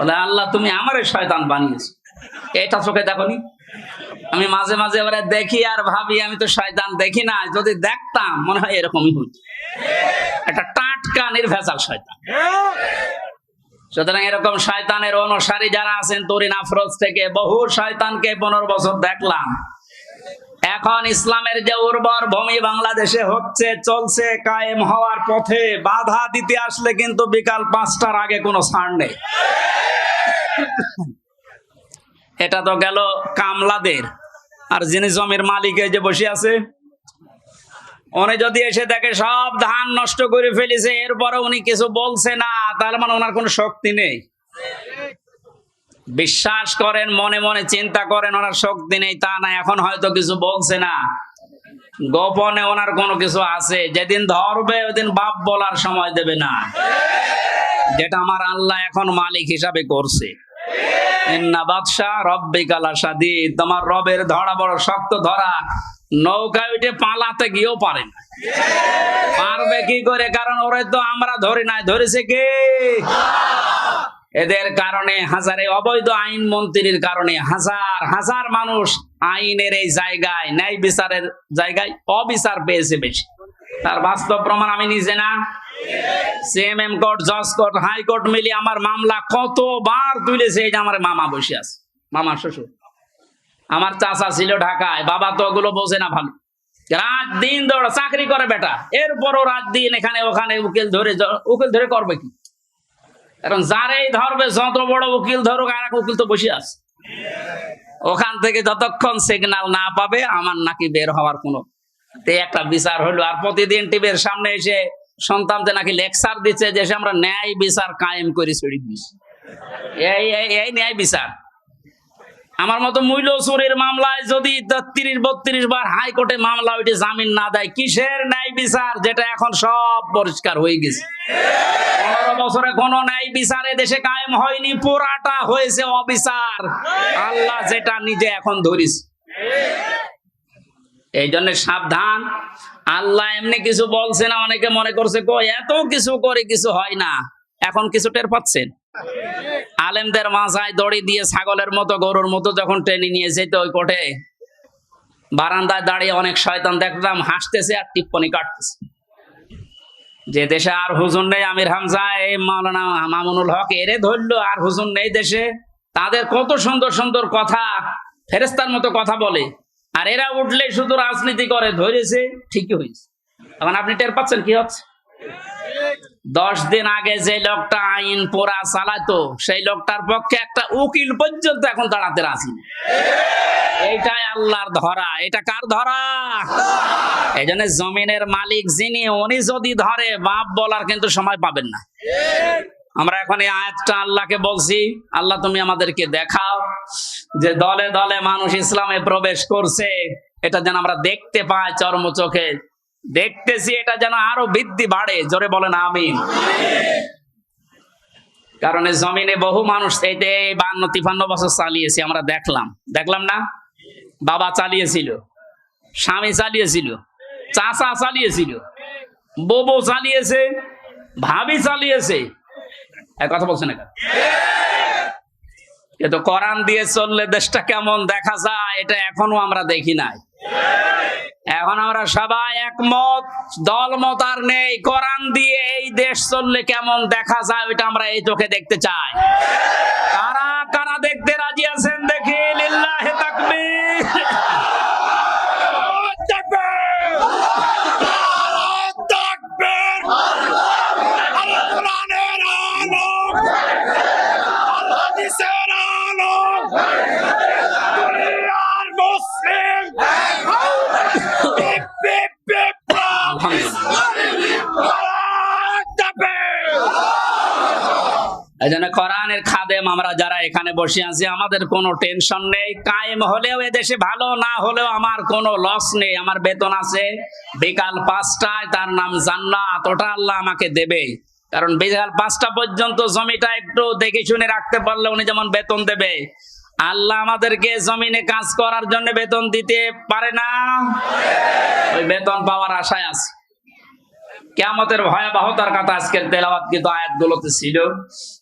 বলে, আল্লাহ, তুমি আমারে শয়তান বানিয়েছো। এটা চোখে দেখনি? আমি মাঝে মাঝে এবারে দেখি আর ভাবি, আমি তো শয়তান দেখি না। যদি দেখতাম, মনে হয় এরকমই হইত। একটা টাটকা, নির্ভেজাল শয়তান। সুতরাং এরকম শয়তানের অনুসারী যারা আছেন, তরিন আফরোজ থেকে বহু শয়তানকে পনেরো বছর দেখলাম। এখন ইসলামের যে উর্বর ভূমি বাংলাদেশে হচ্ছে, চলছে, কায়েম হওয়ার পথে বাধা দিতে আসলে কিন্তু বিকাল পাঁচটার আগে কোনো ছাড় নেই। এটা তো গেল কামলাদের। আর যিনি জমির মালিক যে বসে আছে, উনি যদি এসে দেখে সব ধান নষ্ট করে ফেলেছে, এরপরে উনি কিছু বলছে না তার মানে ওনার কোনো শক্তি নেই। বিশ্বাস করেন, মনে মনে চিন্তা করেন, ওনার শক্তি নেই, তা না, এখন হয়তো কিছু বলছে না। গোপনে ওনার কোনো কিছু আছে, যেদিন ধরবে ওদিন বাপ বলার সময় দেবে না। যেটা আমার আল্লাহ এখন মালিক হিসাবে করছে। তোমার রবের ধরা বড় শক্ত ধরা, নৌকায় উঠে পালাতে গিয়েও পারে পারবে কি করে? কারণ ওরে তো আমরা ধরি নাই, ধরেছে কে? এদের কারণে হাজারে অবৈধ আইন মন্ত্রীর কারণে হাজার হাজার মানুষ আইনের এই জায়গায়, ন্যায় বিচারের জায়গায় অবিচার পেয়েছে বেশি। তার বাস্তব প্রমাণ আমি নিজে না। সিএমএম কোর্ট, জজ কোর্ট হাইকোর্ট মিলিয়ে আমার মামলা কতবার তুলেছে এই যে আমার মামা বসে আছে মামা শ্বশুর। আমার চাচা ছিল ঢাকায়, বাবা তো ওগুলো বোঝে না ভালো। রাত দিন দৌড়া, চাকরি করে বেটা। এরপরও রাত দিন এখানে ওখানে উকিল ধরে উকিল ধরে করবে কি? কারণ যারাই ধরবে, যত বড় উকিল ধরুক, আর এক উকিল তো বসে আছে। ওখান থেকে যতক্ষণ সিগনাল না পাবে, আমার নাকি বের হওয়ার কোনো একটা বিচার হলো। আর প্রতিদিন টিভির সামনে এসে সন্তানদের নাকি লেকচার দিচ্ছে যে আমরা ন্যায় বিচার কায়েম করে ছড়ি এই ন্যায় বিচার। আমার মতো মূল্য চুরির মামলায় যদি তিরিশ বত্রিশ বার হাইকোর্টে মামলা ওইটি জামিন না দেয়, কিসের ন্যায় বিচার? যেটা এখন সব পরিষ্কার হয়ে গেছে। পনেরো বছরে কোন ন্যায় বিচার দেশে কায়েম হয়নি, পুরাটা হয়েছে অবিচার। আল্লাহ যেটা নিজে এখন ধরিস। এই জন্য সাবধান। আল্লাহ এমনি কিছু বলছে না, অনেকে মনে করছে, কই এত কিছু করে কিছু হয় না। এখন কিছু টের পাচ্ছেন? আলেমদের মাথায় দড়ি দিয়ে ছাগলের মতো, গরুর মতো যখন টেনে নিয়ে যেত ওই কোটে, বারান্দায় দাঁড়িয়ে অনেক শয়তান দেখলাম, হাসতেছে আর টিপ্পনি কাটতেছে। যে দেশে আর হুজুর নেই, আমির হামজা এই মাওলানা মামুনুল হক, এরে ধরলো আর হুজুর নেই দেশে। তাদের কত সুন্দর সুন্দর কথা ফেরেস্তার মতো কথা বলে। আর এরা উঠলে শুধু রাজনীতি করে, ধরেছে, ঠিকই হয়েছে। এখন আপনি টের পাচ্ছেন কি হচ্ছে? দশ দিন আগে যে লোকটা আইন পোড়া চালাতো, সেই লোকটার পক্ষে একটা উকিল পর্যন্ত এখন দাঁড়াতে রাজি এইটাই আল্লাহর ধরা। এটা কার ধরা? এই জন্য জমিনের মালিক যিনি, উনি যদি ধরে, বাপ বলার কিন্তু সময় পাবেন না। আমরা এখন এই আয়াতটা আল্লাহকে বলছি, আল্লাহ তুমি আমাদেরকে দেখাও যে দলে দলে মানুষ ইসলামে প্রবেশ করছে, এটা যেন আমরা দেখতে পাই চর্ম চোখে। দেখতেছি এটা যেন আরও বৃদ্ধি বাড়ে। জোরে বলেন, আমিন। কারণ জমিনে বহু মানুষ এই বান্ন, তিপান্ন বছর চালিয়েছি, আমরা দেখলাম। দেখলাম না? বাবা চালিয়েছিল, স্বামী চালিয়েছিল, চাচা চালিয়েছিল ববো চালিয়েছে, ভাবি চালিয়েছে। কথা বলছে না? কিন্তু কোরআন দিয়ে চললে দেশটা কেমন দেখা যায়, এটা এখনও আমরা দেখি নাই। এখন আমরা সবাই একমত দলমত আর নেই, কোরআন দিয়ে এই দেশ চললে কেমন দেখা যায়, ওইটা আমরা এই চোখে দেখতে চাই। কারা কারা দেখতে রাজি আছেন দেখি, লিল্লাহে তাকবীর। কোরআনের খাদেম আমরা যারা এখানে বসে আছি, আমাদের কোনো টেনশন নেই। কায়েম হলেও এদেশে ভালো, না হলেও আমার কোনো লস নেই। আমার বেতন আছে বিকাল পাঁচটায়, তার নাম জান্নাত। ওটা আল্লাহ আমাকে দেবে কারণ বিকাল পাঁচটা পর্যন্ত জমিটা একটু দেখে শুনে রাখতে পারলে উনি যেমন বেতন দেবে। আল্লাহ আমাদেরকে জমিনে কাজ করার জন্য বেতন দিতে পারে না? ওই বেতন পাওয়ার আশায় আছে। কেমতের ভয়াবহতার কথা আজকের তেলাওয়াত কিন্তু আয়াতগুলোতে ছিল।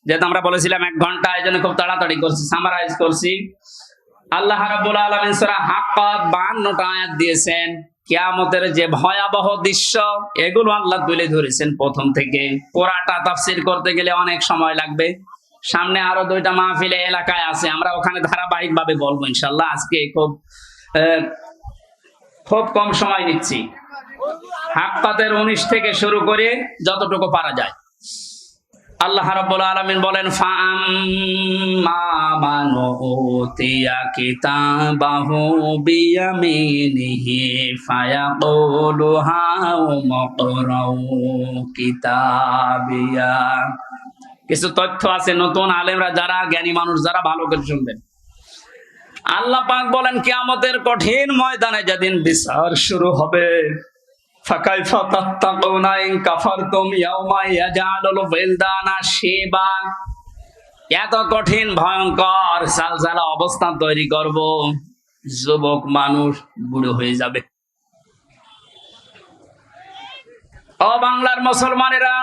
যেহেতু আমরা বলেছিলাম এক ঘণ্টা, এই জন্য খুব তাড়াতাড়ি করছি সামারাইজ করছি। আল্লাহ রাব্বুল আলামিন সূরা হাক্কাত 52টা আয়াত দিয়েছেন, কিয়ামতের যে ভয়াবহ দৃশ্য, এগুলো আল্লাহ তুলে ধরেছেন প্রথম থেকে। পুরাটা তাফসীর করতে গেলে অনেক সময় লাগবে। সামনে আরও দুইটা মাহফিলে এলাকায় আছে, আমরা ওখানে ধারাবাহিক ভাবে বলব ইনশাল্লাহ আজকে খুব খুব কম সময় নিচ্ছি। হাক্কাতের উনিশ থেকে শুরু করে যতটুকু পারা যায়। আল্লাহ রাব্বুল আলামিন বলেন, ফাআম্মা মান কিতাবাহু বিয়ামিনিহি ফায়াকুলু হাউ মাকরাউ কিতাবিয়া। কিছু তথ্য আছে, নতুন আলেমরা যারা, জ্ঞানী মানুষ যারা, ভালো করে শুনবেন। আল্লাহ পাক বলেন, কিয়ামতের কঠিন ময়দানে যেদিন বিচার শুরু হবে فكيف تتقون إن كفرتم يوما يجعل الولدان شيبا এত কঠিন ভয়ঙ্কর সালসালা অবস্থান তৈরি করব যুবক মানুষ বুড়ো হয়ে যাবে ও বাংলার মুসলমানেরা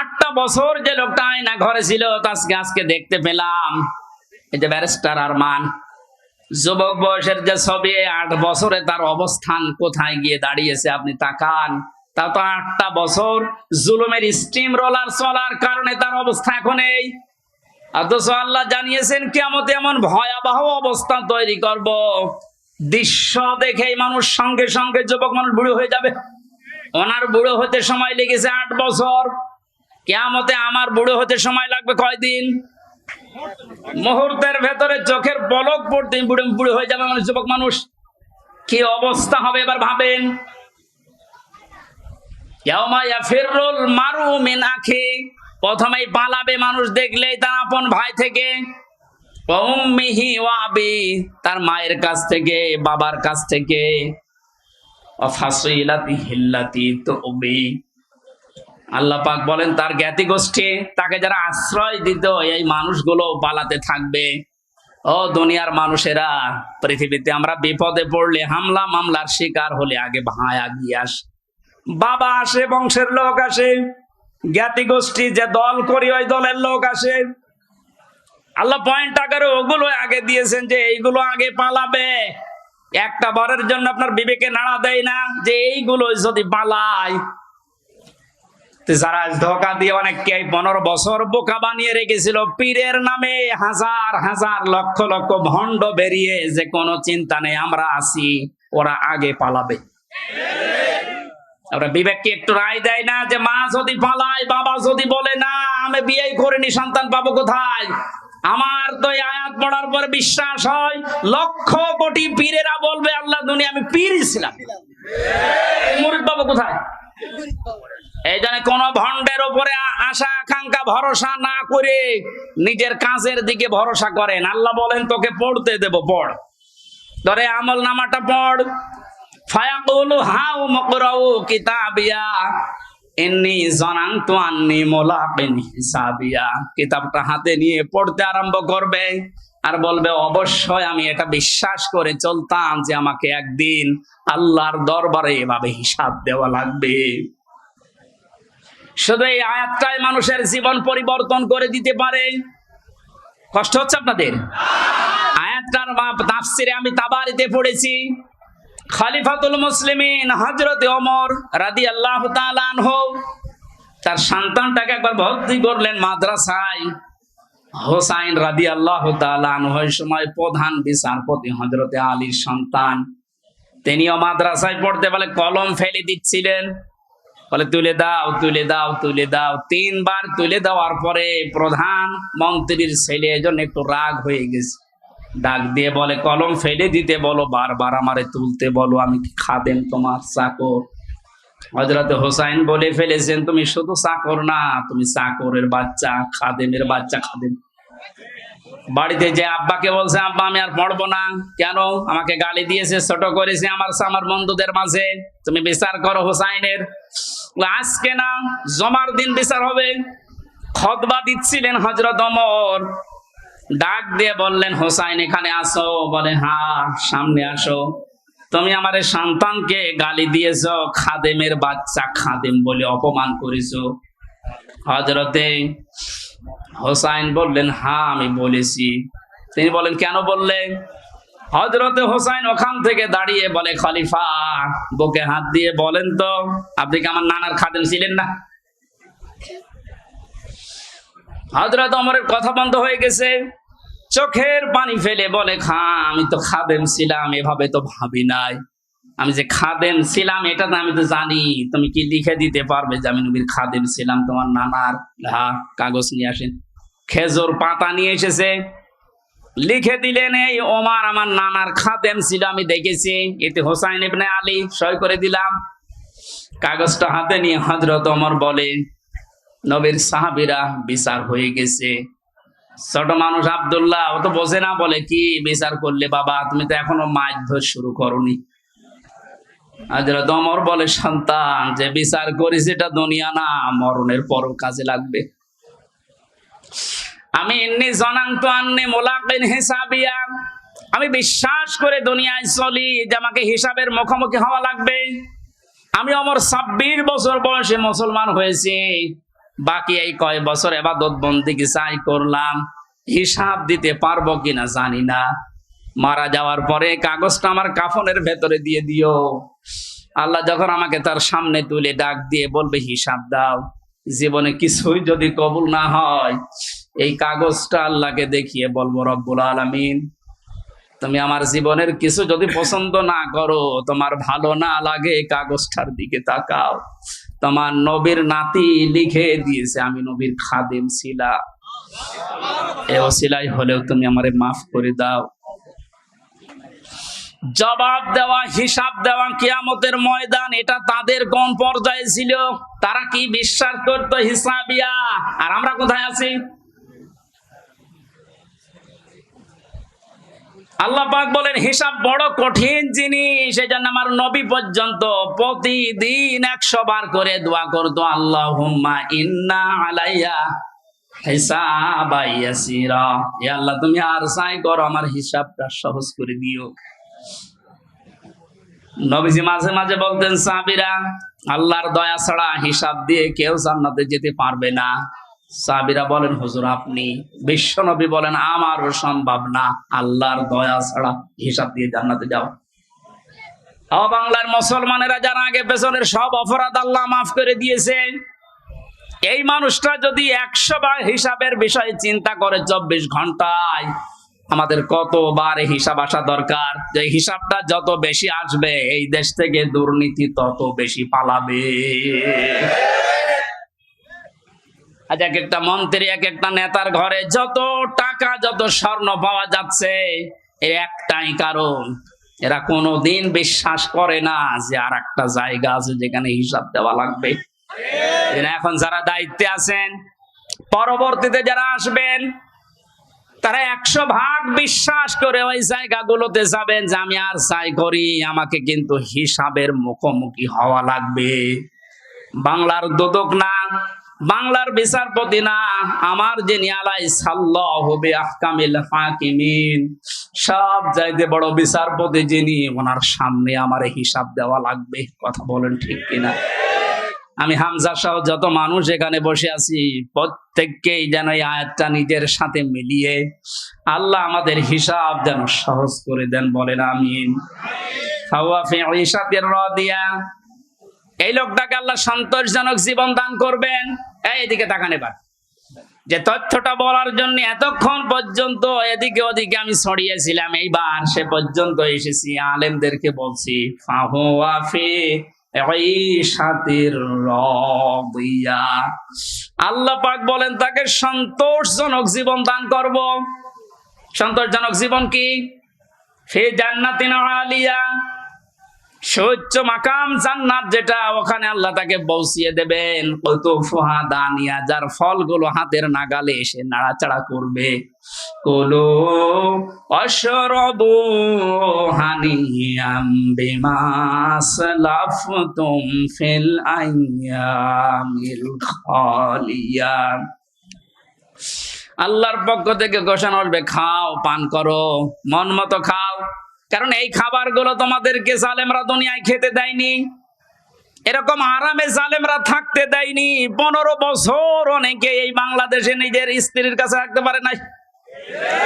আটটা বছর যে লোকটা আয়না ঘরে ছিল তাকে আজকে দেখতে পেলাম এই যে ব্যারিস্টার আরমান যুবক বয়সের যে ছবি আট বছরে তার অবস্থান কোথায় গিয়ে দাঁড়িয়েছে আপনি তাকান। তা তো আটটা বছর জুলুমের স্টিম রোলার চলার কারণে তার অবস্থা এখন এই। অথচ আল্লাহ জানিয়েছেন কেমন এমন ভয়াবহ অবস্থা তৈরি করব। দৃশ্য দেখেই মানুষ সঙ্গে সঙ্গে যুবক মানুষ বুড়ো হয়ে যাবে। ওনার বুড়ো হতে সময় লেগেছে আট বছর। কেয়ামতে আমার বুড়ো হতে সময় লাগবে কয়দিন? মুহূর্তের ভেতরে চোখের পলক পড়তে বুড়ো বুড়ো হয়ে যাবে মানুষ, যুবক মানুষ। কি অবস্থা হবে এবার ভাবেন? মারু প্রথমেই পালাবে মানুষ, দেখলেই তার আপন ভাই থেকে। তার মায়ের কাছ থেকে, বাবার কাছ থেকে। হিল্লাতি তুবি। আল্লাহ পাক বলেন, তার জ্ঞাতি গোষ্ঠী, তাকে যারা আশ্রয় দিত, এই মানুষগুলো পালাতে থাকবে। ও দুনিয়ার মানুষেরা, পৃথিবীতে আমরা বিপদে পড়লে, হামলা মামলার শিকার হলে আগে ভাই আগিয়ে আস। বাবা আসে, বংশের লোক আসে। জ্ঞাতি গোষ্ঠী যে দল করি, ওই দলের লোক আসে। আল্লাহ পয়েন্ট আকারে ওগুলো আগে দিয়েছেন যে এইগুলো আগে পালাবে। একটা বারের জন্য আপনার বিবেকে নাড়া দেয় না যে এইগুলো যদি পালায় যারা ধোকা দিয়ে অনেককে পনেরো বছর বোকা বানিয়ে রেখেছিল, পীরের নামে হাজার হাজার লক্ষ লক্ষ ভণ্ড বেরিয়ে যে কোনো চিন্তা নেই, আমরা আছি, ওরা আগে পালাবে। বিবেককে একটু রায় দেয় না যে মা যদি পালায়, বাবা যদি বলে, না, আমি বিয়ে করিনি, সন্তান পাবো কোথায়? আমার তো আয়াত পড়ার পর বিশ্বাস হয়, লক্ষ কোটি পীরেরা বলবে, আল্লাহ দুনিয়া আমি পীরই ছিলাম। মুরিদ পাবো কোথায়? এই জন্য কোন ভণ্ডের উপরে আশা, আকাঙ্ক্ষা, ভরসা না করে নিজের কাজের দিকে ভরসা করেন। আল্লাহ বলেন, তোকে পড়তে দেব, পড়। ধরে আমল নামাটা পড়। হিসাবিয়া। কিতাবটা হাতে নিয়ে পড়তে আরম্ভ করবে আর বলবে, অবশ্যই আমি এটা বিশ্বাস করে চলতাম যে আমাকে একদিন আল্লাহর দরবারে এভাবে হিসাব দেওয়া লাগবে। শুধু এই আয়াতটাই মানুষের জীবন পরিবর্তন করে দিতে পারে? কষ্ট হচ্ছে আপনাদের? আয়াতটার তাফসিরে আমি তাবারিতে পড়েছি। খালিফাতুল মুসলিমিন হজরত ওমর রাদি আল্লাহ তার সন্তানটাকে একবার ভর্তি করলেন মাদ্রাসায়। হোসাইন রাদি আল্লাহ ওই সময় প্রধান বিচারপতি হজরতে আলীর সন্তান। তিনিও মাদ্রাসায় পড়তে বলে কলম ফেলে দিচ্ছিলেন। বলে, তুলে দাও তুলে দাও তুলে দাও। তিনবার তুলে দেওয়ার পরে প্রধান মন্ত্রীর ছেলে এজন্য একটু রাগ হয়ে গেছে। ডাক দিয়ে বলে, কলম ফেলে দিতে বলো, বারবার আমারে তুলতে বলো, আমি কি খাদেম তোমার চাকর? হজরত হোসাইন বলে ফেলেছেন, তুমি শুধু চাকর না, তুমি চাকরের বাচ্চা, খাদেমের বাচ্চা, খাদেম। বাড়িতে যে আব্বাকে বলছে, আব্বা, আমি আর পড়ব না। কেন? আমাকে গালি দিয়েছে, ছোট করেছে আমার আমার বন্ধুদের মাঝে। তুমি বিচার করো হোসাইনের। আজকে না জমার দিন বিচার হবে। খতবা দিচ্ছিলেন হজরত অমর ডাক দিয়ে বললেন, হোসাইন, এখানে আসো। বলে, হা, সামনে আসো। তুমি আমার সন্তানকে গালি দিয়েছ, খাদেমের বাচ্চা খাদেম বলে অপমান করেছ। হজরতে হোসাইন বললেন, হা, আমি বলেছি। তিনি বলেন, কেন বললেন হজরতে হোসাইন ওখান থেকে দাঁড়িয়ে বলে, খলিফা, বুকে হাত দিয়ে বলেন তো, আপনি কি আমার নানার খাদেম ছিলেন না? হজরত অমরের কথা বন্ধ হয়ে গেছে। চোখের পানি ফেলে বলে, খা, আমি তো খাদেম ছিলাম, এভাবে তো ভাবি নাই। আমি যে খাদেম ছিলাম, এটা তো আমি তো জানি। তুমি কি লিখে দিতে পারবে যে আমি নবীর খাদেম ছিলাম? তোমার নানার হা কাগজ নিয়ে আসেন। খেজুর পাতা নিয়ে এসেছে। লিখে দিলেন, এই ওমার আমার নানার খাদেম ছিল, আমি দেখেছি। এতে হোসাইন ইবনে আলী সই করে দিলাম। কাগজটা হাতে নিয়ে হজরত অমর বলে, নবীর সাহাবিরা বিচার হয়ে গেছে। ছোট মানুষ আবদুল্লাহ, ও তো বোঝে না, বলে কি বিচার করলে বাবা? তুমি তো এখনও মাছ ধর শুরু করনি। হজরত অমর বলে, সন্তান, যে বিচার করিস এটা দুনিয়া না, মরণের পরও কাজে লাগবে। আমি এমনি জনান্ত আন্নে মোলাকিন হিসাবিয়া। আমি বিশ্বাস করে দুনিয়ায় চলি, যে আমাকে হিসাবের মুখোমুখি হওয়া লাগবে। আমি আমার ছাব্বিশ বছর বয়সে মুসলমান হয়েছি। বাকি এই কয় বছর এবাদত বন্দিকে চাই করলাম। হিসাব দিতে পারব কিনা জানি না। মারা যাওয়ার পরে কাগজটা আমার কাফনের ভেতরে দিয়ে দিও। আল্লাহ যখন আমাকে তার সামনে তুলে ডাক দিয়ে বলবে, হিসাব দাও। জীবনে কিছুই যদি কবুল না হয় এই কাগজটা আল্লাহকে দেখিয়ে বলব, রব্বুল আলামিন, তুমি আমার জীবনের কিছু যদি পছন্দ না করো, তোমার ভালো না লাগে, এই কাগজটার দিকে তাকাও। তোমার নবীর নাতি লিখে দিয়েছে, আমি নবীর খাদেম ছিলাম এ অসিলাই হলেও তুমি আমারে মাফ করে দাও। জবাব দেওয়া, হিসাব দেওয়া কিয়ামতের ময়দান, এটা তাদের কোন পর্যায়ে ছিল? তারা কি বিশ্বাস করতো হিসাবিয়া? আর আমরা কোথায় আছি? আল্লাহ পাক বলেন, হিসাব বড় কঠিন জিনিস এই জন্য আমার নবী পর্যন্ত প্রতিদিন একশো বার করে দোয়া করতো আল্লাহ ইন্না আলাইয়া আল্লাহর দয়া ছাড়া হিসাব দিয়ে কেউ জান্নাতে যেতে পারবে না। সাবিরা বলেন, হুজুর, আপনি বিশ্ব নবী বলেন, আমারও সম্ভব না। আল্লাহর দয়া ছাড়া হিসাব দিয়ে জান্নাতে যাও বাংলার মুসলমানেরা যারা আগে পেছনের সব অপরাধ আল্লাহ মাফ করে দিয়েছে, এই মানুষটা যদি একশো বার হিসাবের বিষয়ে চিন্তা করে চব্বিশ ঘন্টায়, আমাদের কতবার হিসাব আসা দরকার? যে হিসাবটা যত বেশি আসবে, এই দেশ থেকে দুর্নীতি তত বেশি পালাবে। আজ এক একটা মন্ত্রী, এক একটা নেতার ঘরে যত টাকা, যত স্বর্ণ পাওয়া যাচ্ছে, এর একটাই কারণ, এরা কোনোদিন বিশ্বাস করে না যে আর একটা জায়গা আছে যেখানে হিসাব দেওয়া লাগবে। এখন যারা দায়িত্বে আছেন, পরবর্তীতে যারা আসবেন, তারা একশো ভাগ বিশ্বাস করে ওই জায়গাগুলোতে যাবেন যে আমি আর চাই করি, আমাকে কিন্তু হিসাবের মুখোমুখি হওয়া লাগবে। বাংলার দোদক না বাংলার বিচারপতি না, আমার যে নিয়ালাই সাল্লাহ হবে আহকামিল হাকিমিন। সব চাইতে বড় বিচারপতি যিনি, ওনার সামনে আমার হিসাব দেওয়া লাগবে, কথা বলেন ঠিক কিনা? আমি হামজা সহ যত মানুষ এখানে বসে আছি, প্রত্যেককেই যেন এই আয়াতটা নিজের সাথে মিলিয়ে আল্লাহ আমাদের হিসাব যেন সহজ করে দেন, বলেন আমিন। ফাওয়া ফি ঈশাতির এই লোকটাকে আল্লাহ সন্তোষজনক জীবন দান করবেন। এই এদিকে তাকান এবার। যে তথ্যটা বলার জন্য এতক্ষণ পর্যন্ত এদিকে ওদিকে আমি ছড়িয়েছিলাম, এইবার সে পর্যন্ত এসেছি, আলেমদেরকে বলছি আল্লাহ পাক বলেন, তাকে সন্তোষজনক জীবন দান করব। সন্তোষজনক জীবন কি? ফি জান্নাতিন আলিয়া। সহ্য মাকাম জান্নাত যেটা, ওখানে আল্লাহ তাকে বসিয়ে দেবেন। কত ফোহা দানিয়া, যার ফলগুলো হাতের নাগালে এসে নাড়াচাড়া করবে। কুলু অশরবু হানিয়াম বিমাস লাফতুম ফিল আইয়ামিল খালিয়া। আল্লাহর পক্ষ থেকে ঘোষণা আসবে, খাও, পান করো, মন মতো খাও। কারণ এই খাবারগুলো তোমাদেরকে জালেমরা দুনিয়ায় খেতে দেয়নি। এরকম আরামে জালেমরা থাকতে দেয়নি। পনেরো বছর অনেকে এই বাংলাদেশে নিজের স্ত্রীর কাছে রাখতে পারে নাই।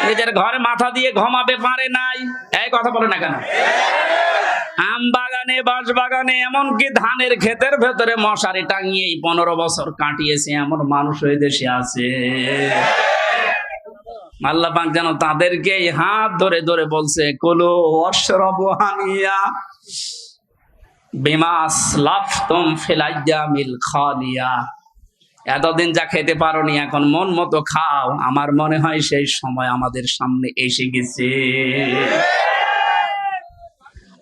নিজের ঘরে মাথা দিয়ে ঘুমাবে পারে নাই। এই কথা বলে না কেন? আম বাগানে, বাঁশ বাগানে, এমনকি ধানের ক্ষেতের ভেতরে মশারি টাঙিয়ে পনেরো বছর কাটিয়েছে এমন মানুষ ওই দেশে আছে। আল্লাহ পাক যেন তাদেরকে হাত ধরে ধরে বলছে, কলো অশরব হানিয়া বিমাস লাফতম ফেলাইয়া মিল খালিয়া। এতদিন যা খেতে পারোনি, এখন মন মতো খাও। আমার মনে হয় সেই সময় আমাদের সামনে এসে গেছে।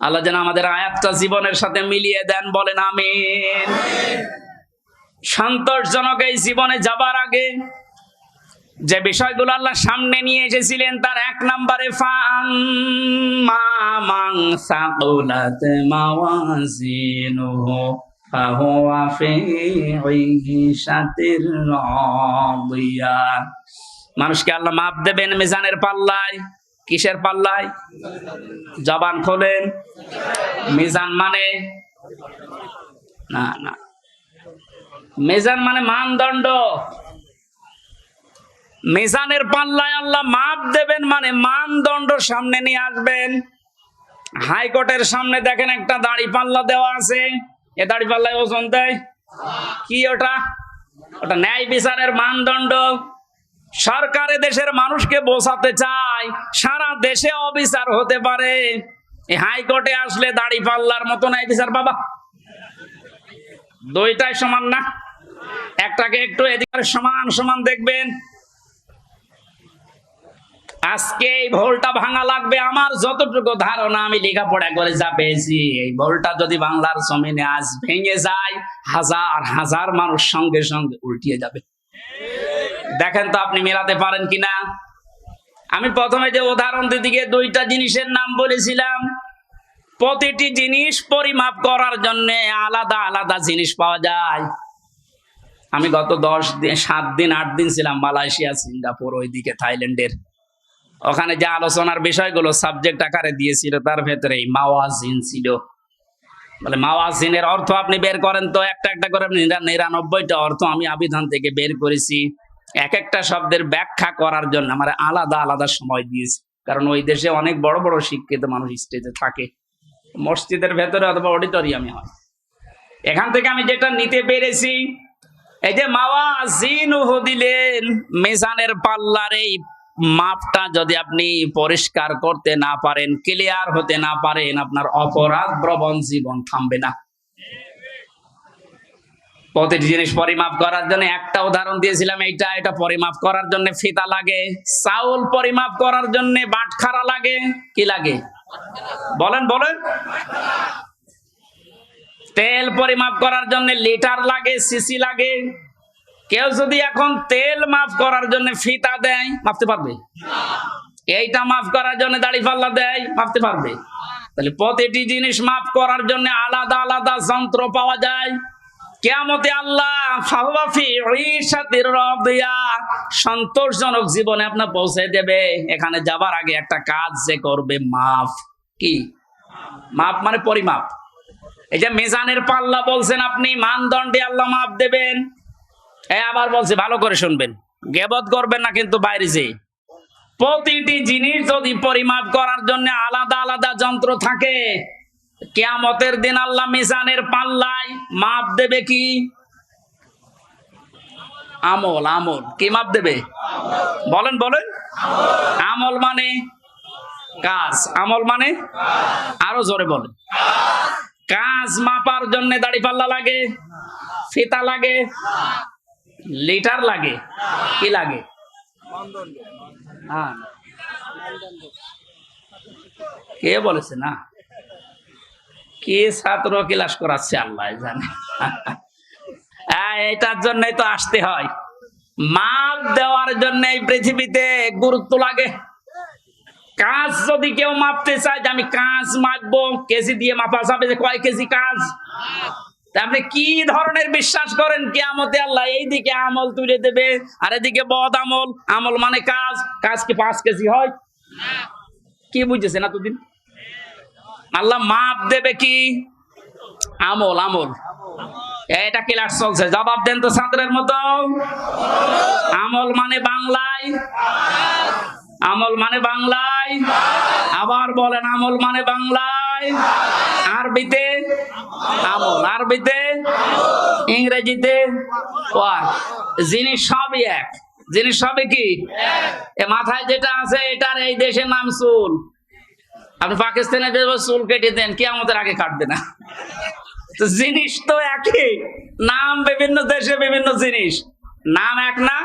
আল্লাহ যেন আমাদের আয়াতটা জীবনের সাথে মিলিয়ে দেন, বলেন আমিন। সন্তোষজনক এই জীবনে যাবার আগে যে বিষয়গুলো আল্লাহ সামনে নিয়ে এসেছিলেন, তার এক নম্বরে মানুষকে আল্লাহ মাপ দেবেন মিজানের পাল্লায়। কিসের পাল্লায়? জবান খোলেন। মিজান মানে? না না। মিজান মানে মানদণ্ড। মিজানের পাল্লায় আল্লাহ মাপ দেবেন মানে মানদণ্ড সামনে নিয়ে আসবেন। হাইকোর্টের সামনে দেখেন একটা দাড়ি পাল্লা দেওয়া আছে। এ দাড়ি পাল্লায় ওজন দেয়। কি ওটা? ওটা ন্যায় বিচারের মানদণ্ড। সরকারে দেশের মানুষকে বোঝাতে চায়, সারা দেশে অবিচার হতে পারে। এই হাইকোর্টে আসলে দাড়ি পাল্লার মতো ন্যায় বিচার বাবা দুইটাই সমান না? একটাকে একটু এদিকে সমান সমান দেখবেন। আজকে এই ভোলটা ভাঙা লাগবে আমার, যতটুকু ধারণা আমি লেখাপড়া করে যা পেয়েছি। এই ভোলটা যদি বাংলার জমিনে আজ ভেঙে যায়, হাজার হাজার মানুষ সঙ্গে সঙ্গে উল্টিয়ে যাবে। দেখেন তো আপনি মেলাতে পারেন কিনা? আমি প্রথমে যে উদাহরণ দিকে দুইটা জিনিসের নাম বলেছিলাম। প্রতিটি জিনিস পরিমাপ করার জন্য আলাদা আলাদা জিনিস পাওয়া যায়। আমি গত দশ দিন, সাত দিন, আট দিন ছিলাম মালয়েশিয়া, সিঙ্গাপুর, ওইদিকে থাইল্যান্ডের। ওখানে যে আলোচনার বিষয়গুলো সাবজেক্ট আকারে দিয়েছিল, তার ভেতরে এই মাওয়াজিন ছিল। বলে, মাওয়াজিনের অর্থ আপনি বের করেন তো, একটা একটা করে আপনি নিরানব্বইটা অর্থ আমি আবিধান থেকে বের করেছি। এক একটা শব্দের ব্যাখ্যা করার জন্য আমার আলাদা আলাদা সময় দিয়েছি। কারণ ওই দেশে অনেক বড় বড় শিক্ষিত মানুষ স্টেজে থাকে। মসজিদের ভেতরে অথবা অডিটোরিয়ামে হয়। এখান থেকে আমি যেটা নিতে পেরেছি, এই যে মাওয়া জিন দিলেন, মেজানের পাল্লার এই মাপটা যদি আপনি পরিষ্কার করতে না পারেন ক্লিয়ার হতে না পারেন, আপনার অপরাধ প্রবণ জীবন থামবে না। প্রতিটি জিনিস পরিমাপ করার জন্য একটা উদাহরণ দিয়েছিলাম, এইটা, এটা পরিমাপ করার জন্য ফিতা লাগে, চাউল পরিমাপ করার জন্য বাটখারা লাগে, কি লাগে? বলেন বলেন। তেল পরিমাপ করার জন্য লিটার লাগে, সিসি লাগে কেউ যদি এখন তেল মাফ করার জন্য ফিতা দেয় মাপতে পারবে? এইটা মাফ করার জন্য দাড়ি পাল্লা দেয় মাপতে পারবে? তাহলে প্রতিটি জিনিস মাফ করার জন্য আলাদা আলাদা যন্ত্র পাওয়া যায়। কেয়ামতে আল্লাহ সন্তোষজনক জীবনে আপনার পৌঁছে দেবে। এখানে যাবার আগে একটা কাজ যে করবে, মাফ। কি? মাপ মানে পরিমাপ। এই যে মিজানের পাল্লা বলছেন আপনি, মানদণ্ডে আল্লাহ মাপ দেবেন। এ আবার বলছে, ভালো করে শুনবেন। গেবত করবেন না কিন্তু বাইরে যে প্রতিটি জিনিস যদি পরিমাপ করার জন্য আলাদা আলাদা যন্ত্র থাকে, কেয়ামতের দিন আল্লাহ মিজানের পাল্লায় মাপ দেবে কি? আমল আমল। কি মাপ দেবে? বলেন বলেন। আমল মানে কাজ। আমল মানে আরও জোরে বলেন। কাজ মাপার জন্য দাড়ি পাল্লা লাগে, ফিতা লাগে লিটার লাগে? কি লাগে? হ্যাঁ। কে বলেছে না? কে ছাত্র ক্লাস করাচ্ছে আল্লাহ জানে। হ্যাঁ, এটার জন্যই তো আসতে হয়। মাপ দেওয়ার জন্য এই পৃথিবীতে গুরুত্ব লাগে। কাজ যদি কেউ মাপতে চায় যে আমি কাজ মাপবো কেজি দিয়ে মাপা যাবে যে কয় কেজি কাজ? আপনি কি ধরনের বিশ্বাস করেন? কেয়ামতে আল্লাহ এইদিকে আমল তুলে দেবে, আর এদিকে বদ আমল। আমল মানে কাজ। কাজ কি পাঁচ কেজি হয়? কি বুঝেছেন এতদিন? আল্লাহ মাপ দেবে কি? আমল আমল। এটা ক্লাস চলছে। জবাব দেন তো ছাত্রের মতো। আমল মানে বাংলায়। আমল মানে বাংলায়। আবার বলেন, আমল মানে বাংলায় আরবিতে আমল আরবিতে ইংরেজিতে জিনিস সবই এক জিনিস সবই কি মাথায় যেটা আছে এটার এই দেশের নাম চুল। আপনি পাকিস্তানে চুল কেটে দেন কি আমাদের আগে কাটবে না। তো জিনিস তো একই। নাম বিভিন্ন দেশে বিভিন্ন জিনিস। নাম এক না?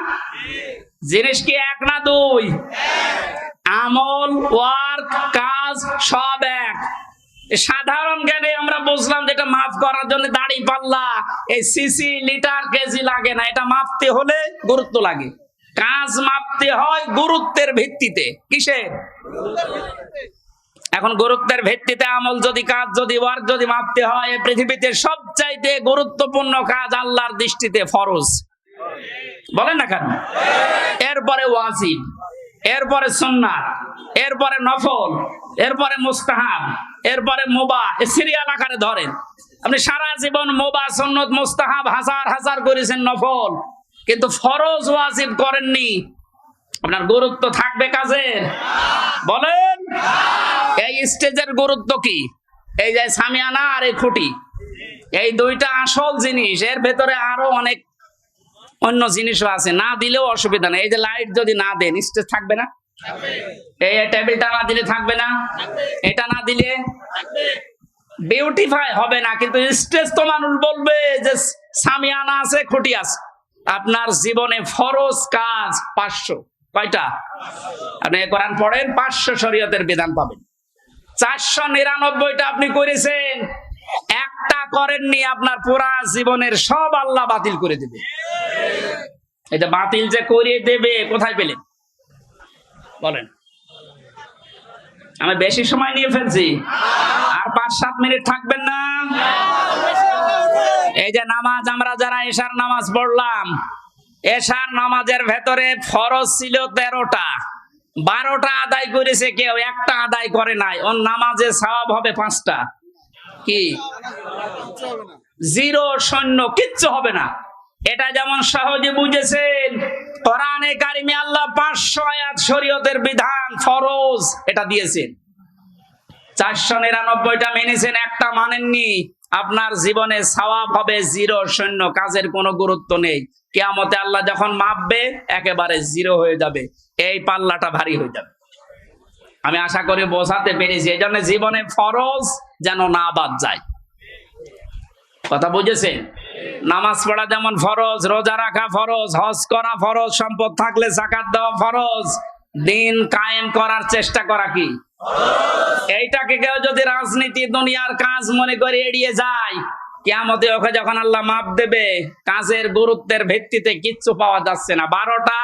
জিনিস কি এক না দুই? আমল ওয়ার্ক কাজ সব এক। সাধারণ জ্ঞানে আমরা বুঝলাম যে এটা মাফ করার জন্য দাড়ি পাল্লা। এই সিসি লিটার কেজি লাগে না, এটা মাপতে হলে গুরুত্ব লাগে। কাজ মাপতে হয় গুরুত্বের ভিত্তিতে। কিসের? এখন গুরুত্বের ভিত্তিতে আমল যদি, কাজ যদি, ওয়ার্ক যদি মাপতে হয় পৃথিবীতে সবচাইতে গুরুত্বপূর্ণ কাজ আল্লাহর দৃষ্টিতে ফরজ। বলেন না কেন? এরপরে ওয়াজিব, এরপরে সুন্নাত, এরপরে নফল, এরপরে মুস্তাহাব। এরপরে মোবা সিরিয়াল আকারে ধরেন। আপনি সারা জীবন মোবা, সুন্নত, মুস্তাহাব হাজার হাজার করেছেন নফল, কিন্তু ফরজ ওয়াজিব করেননি। আপনার গুরুত্ব থাকবে কাজের। বলেন, এই স্টেজের গুরুত্ব কি? এই যে সামিয়ানা আর এই খুঁটি। এই দুইটা আসল জিনিস, এর ভেতরে আরও অনেক অন্য জিনিসও আছে। না দিলেও অসুবিধা নেই। এই যে লাইট যদি না দেন, স্টেজ থাকবে না। এই টেবিলটা না দিলে থাকবে না? এটা না দিলে বিউটিফাই হবে না, কিন্তু স্টেজ তো মানুষ বলবে যে সামিয়ানা আছে আছে। আপনার জীবনে ফরজ কাজ পাঁচশো। কয়টা? আপনি কোরআন পড়েন, পাঁচশো শরীয়তের বিধান পাবেন। চারশো নিরানব্বইটা আপনি করেছেন। একটা করেননি, আপনার পুরা জীবনের সব আল্লাহ বাতিল করে দেবে। এটা বাতিল যে করিয়ে দেবে, কোথায় পেলেন? বলেন। আমি বেশি সময় নিয়ে ফেলছি। আর পাঁচ, সাত মিনিট থাকবেন না। এই যে নামাজ, আমরা যারা এশার নামাজ পড়লাম, এশার নামাজের ভেতরে ফরজ ছিল তেরোটা। বারোটা আদায় করেছে কেউ, একটা আদায় করে নাই। ওর নামাজে সওয়াব হবে পাঁচটা। কি? জিরো শূন্য কিচ্ছু হবে না। এটা যেমন সহজে বুঝেছেন কোরআনে কারিমে আল্লাহ পাঁচশো আয়াত শরীয়তের বিধান, ফরজ, এটা দিয়েছেন। চারশো নিরানব্বইটা মেনেছেন, একটা মানেননি। আপনার জীবনে সওয়াব হবে জিরো শূন্য কাজের কোনো গুরুত্ব নেই। কেয়ামতে আল্লাহ যখন মাপবে, একেবারে জিরো হয়ে যাবে। এই পাল্লাটা ভারী হয়ে যাবে। আমি আশা করি বোঝাতে পেরেছি এই জন্য জীবনে ফরজ যেন না বাদ যায়। কথা বুঝেছেন? নামাজ পড়া যেমন ফরজ, রোজা রাখা ফরজ, হজ করা ফরজ, সম্পদ থাকলে জাকাত দেওয়া ফরজ। দিন কায়েম করার চেষ্টা করা কি? এইটাকে কেউ যদি রাজনীতি, দুনিয়ার কাজ মনে করে এড়িয়ে যায় কেমতে ওকে যখন আল্লাহ মাপ দেবে, কাজের গুরুত্বের ভিত্তিতে কিচ্ছু পাওয়া যাচ্ছে না। বারোটা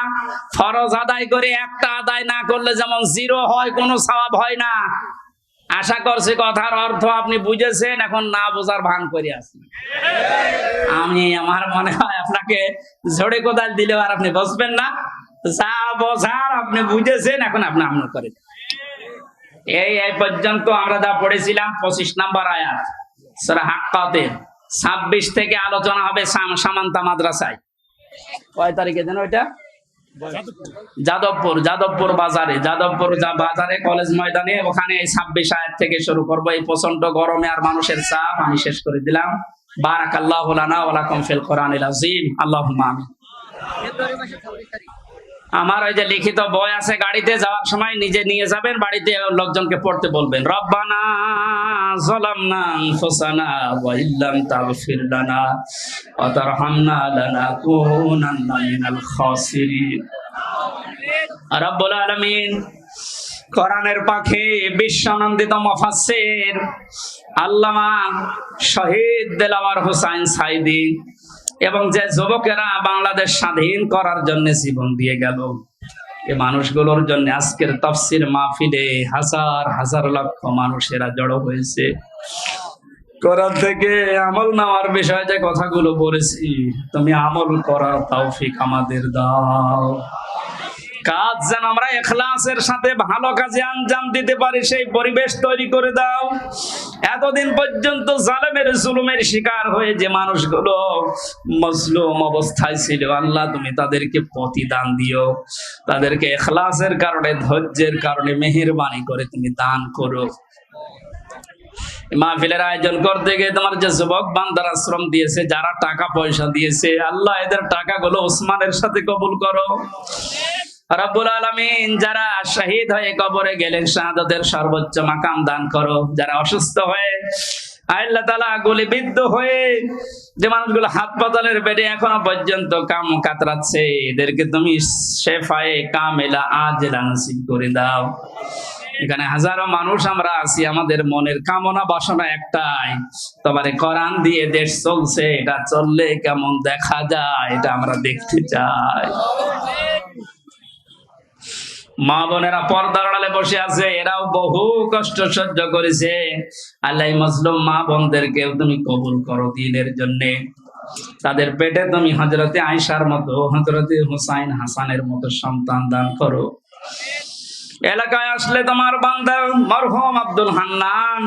ফরজ আদায় করে, একটা আদায় না করলে যেমন জিরো হয়, কোনো সওয়াব হয় না। আশা করছি কথার অর্থ আপনি বুঝেছেন, এখন না বোঝার ভান করে আছেন। আমি আমার মনে হয় আপনাকে ঝড়ে কোদাল দিলেও আর আপনি বসবেন না। যা বোঝার আপনি বুঝেছেন, এখন আপনি আমল করেন। এই এই পর্যন্ত আমরা যা পড়েছিলাম, পঁচিশ নাম্বার আয়াত সেটা হাক্কাতে ছাব্বিশ থেকে আলোচনা হবে সাম- সামান্তা মাদ্রাসায়। কয় তারিখে যেন ওইটা? যাদবপুর যাদবপুর বাজারে যাদবপুর বাজারে, কলেজ ময়দানে, ওখানে ছাব্বিশ আয়ের থেকে শুরু করব। এই প্রচণ্ড গরমে আর মানুষের চাপ, আমি শেষ করে দিলাম। বারাক আল্লাহ ফিল কোরআনিল আজিম আল্লাহ আমিন। আমার ওই যে লিখিত বই আছে, গাড়িতে যাওয়ার সময় নিজে নিয়ে যাবেন, বাড়িতে লোকজনকে পড়তে বলবেন। রব্বানা পাখি, বিশ্বনন্দিত মুফাসসির আল্লামা শহীদ দেলাওয়ার হোসাইন সাইদি এবং যে যুবকেরা বাংলাদেশ স্বাধীন করার জন্য জীবন দিয়ে গেল, এ মানুষগুলোর জন্য আজকের তফসির মাহফিলে হাজার হাজার লক্ষ মানুষেরা জড়ো হয়েছে। করার থেকে আমল নেওয়ার বিষয়ে যে কথাগুলো বলেছি, তুমি আমল করার তৌফিক আমাদের দাও। কাজ যেন আমরা এখলাসের সাথে ভালো কাজে আঞ্জাম দিতে পারি, সেই পরিবেশ তৈরি করে দাও। এতদিন পর্যন্ত জালেমের জুলুমের শিকার হয়ে যে মানুষগুলো মজলুম অবস্থায় ছিল, আল্লাহ তুমি তাদেরকে প্রতিদান দিও। তাদেরকে এখলাসের কারণে, ধৈর্যের কারণে, মেহেরবানি করে তুমি দান করো। মাহফিলের আয়োজন করতে গিয়ে তোমার যে যুবক বান্দার আশ্রম দিয়েছে, যারা টাকা পয়সা দিয়েছে, আল্লাহ এদের টাকাগুলো ওসমানের সাথে কবুল করো। রব্বুল আলমিন যারা শহীদ হয়ে কবরে গেলেন শাহাদতের সর্বোচ্চ মাকাম দান করো, যারা অসুস্থ হয়ে আল্লাহ তালা হয়ে বেডে পর্যন্ত কাম কাতরাচ্ছে, এদেরকে তুমি করে দাও। এখানে হাজারো মানুষ আমরা আছি, আমাদের মনের কামনা বাসনা একটাই, তোমারে কোরআন দিয়ে দেশ চলছে, এটা চললে কেমন দেখা যায়, এটা আমরা দেখতে চাই। মা বোনেরা পর্দার আড়ালে বসে আছে, এরাও বহু কষ্ট সহ্য করেছে। আল্লাহ মজলুম মা বোনদেরকে তুমি কবুল করো দিনের জন্য। তাদের পেটে তুমি হজরতে আয়সার মতো হজরতে হুসাইন হাসানের মতো সন্তান দান করো। এলাকায় আসলে তোমার বান্দা মরহম আব্দুল হান্নান,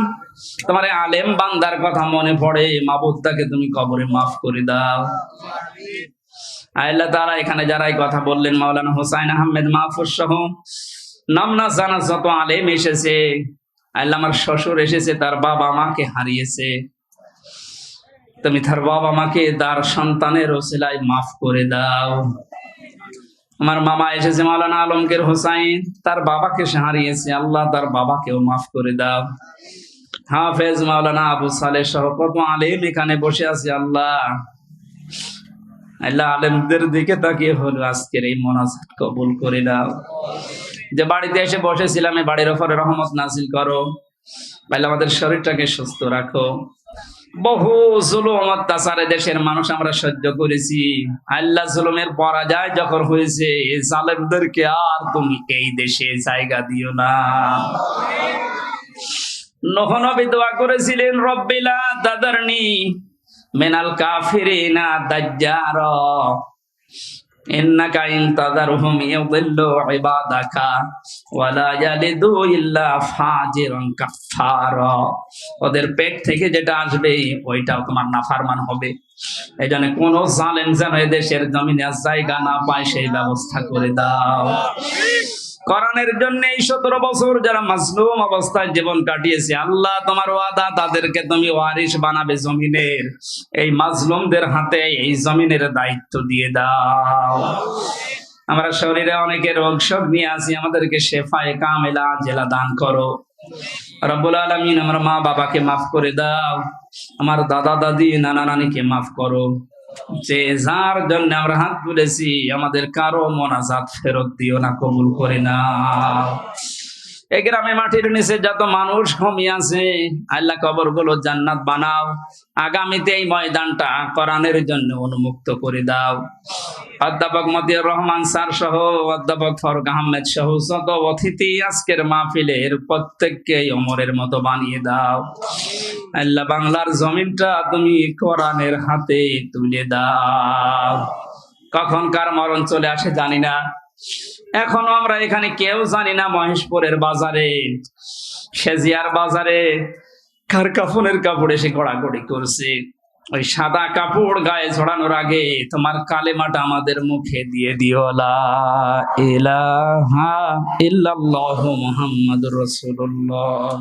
তোমার আলেম বান্দার কথা মনে পড়ে মাবুদ্দাকে তুমি কবরে মাফ করে দাও। আল্লাহ তারা এখানে যারাই কথা বললেন, মাওলানা হোসাইন আহমেদ মাহফুজ সহ নামনা জানা যত আলেম এসেছে, আল্লাহ আমার শ্বশুর এসেছে, তার বাবা মাকে হারিয়েছে। তুমি তার বাবা মাকে, তার সন্তানের ওসিলায় মাফ করে দাও। আমার মামা এসেছে, মাওলানা আলমগীর হোসাইন, তার বাবাকে সে হারিয়েছে, আল্লাহ তার বাবাকেও মাফ করে দাও। হাফেজ মাওলানা আবু সালে সহ কত আলেম এখানে বসে আছে, আল্লাহ। আল্লাহ আলেমদের দিকে তাকিয়ে হলো, আজকের এই মোনাজাত কবুল করে দাও যে বাড়িতে এসে বসেছিলাম এই বাড়ির ওপরে রহমত নাজিল করো। আল্লাহ আমাদের শরীরটাকে সুস্থ রাখো। বহু জুলুম, অত্যাচারে দেশের মানুষ আমরা সহ্য করেছি। আল্লাহ জুলুমের পরাজয় যখন হয়েছে জালেমদেরকে আর তুমি এই দেশে জায়গা দিও না। নহনবী দোয়া করেছিলেন, রব্বিলা দাদারনি মেনাল কাফিরিনা দাজ্জার ইন্নাকা ইন তাদারহুম ইউদিল্লু ইবাদাকা ওয়ালা ইয়ালিদু ইল্লা ফাজিরান ওদের পেট থেকে যেটা আসবে, ওইটাও তোমার নাফরমান হবে। এই জন্য কোন জালেম যেন এদেশের জমিনে জায়গা না পায়, সেই ব্যবস্থা করে দাও। কোরআনের জন্য এই সতেরো বছর যারা মাজলুম অবস্থায় জীবন কাটিয়েছে, আল্লাহ তোমার ওয়াদা, তাদেরকে তুমি ওয়ারিস বানাবে জমিনের। এই মাজলুমদের হাতে এই জমিনের দায়িত্ব দিয়ে দাও। আমরা শরীরে অনেকের রোগ নিয়ে আসি আমাদেরকে শেফায়ে কামেলা, জেলা দান করো। রব্বুল আলমিন, আমার মা বাবাকে মাফ করে দাও। আমার দাদা দাদি নানা নানিকে মাফ করো। যে যার জন্য আমরা হাত তুলেছি, আমাদের কারও মনাজাত ফেরত দিও না, কবুল করে না এই গ্রামে মাটির নিচে যত মানুষ ঘুমিয়ে আছে। আল্লাহ কবরগুলো জান্নাত বানাও। আগামীতে এই ময়দানটা কোরআনের জন্য উন্মুক্ত করে দাও। অধ্যাপক মতিউর রহমান স্যার সহ অধ্যাপক ফরক আহমেদ সহ যত অতিথি আজকের মাহফিলের প্রত্যেককে অমরের মতো বানিয়ে দাও। আল্লাহ বাংলার জমিনটা তুমি কোরআনের হাতে তুলে দাও। কখন কার মরণ চলে আসে জানি না। এখনও আমরা এখানে কেউ জানি না মহেশপুরের বাজারে। সেজিয়ার বাজারে কার কাফনের কাপড় এসে কড়াকড়ি করছে। ওই সাদা কাপড় গায়ে ছড়ানোর আগে তোমার কালেমাটা আমাদের মুখে দিয়ে দিও। ইলাহা ইল্লাল্লাহু মুহাম্মাদুর রাসূলুল্লাহ।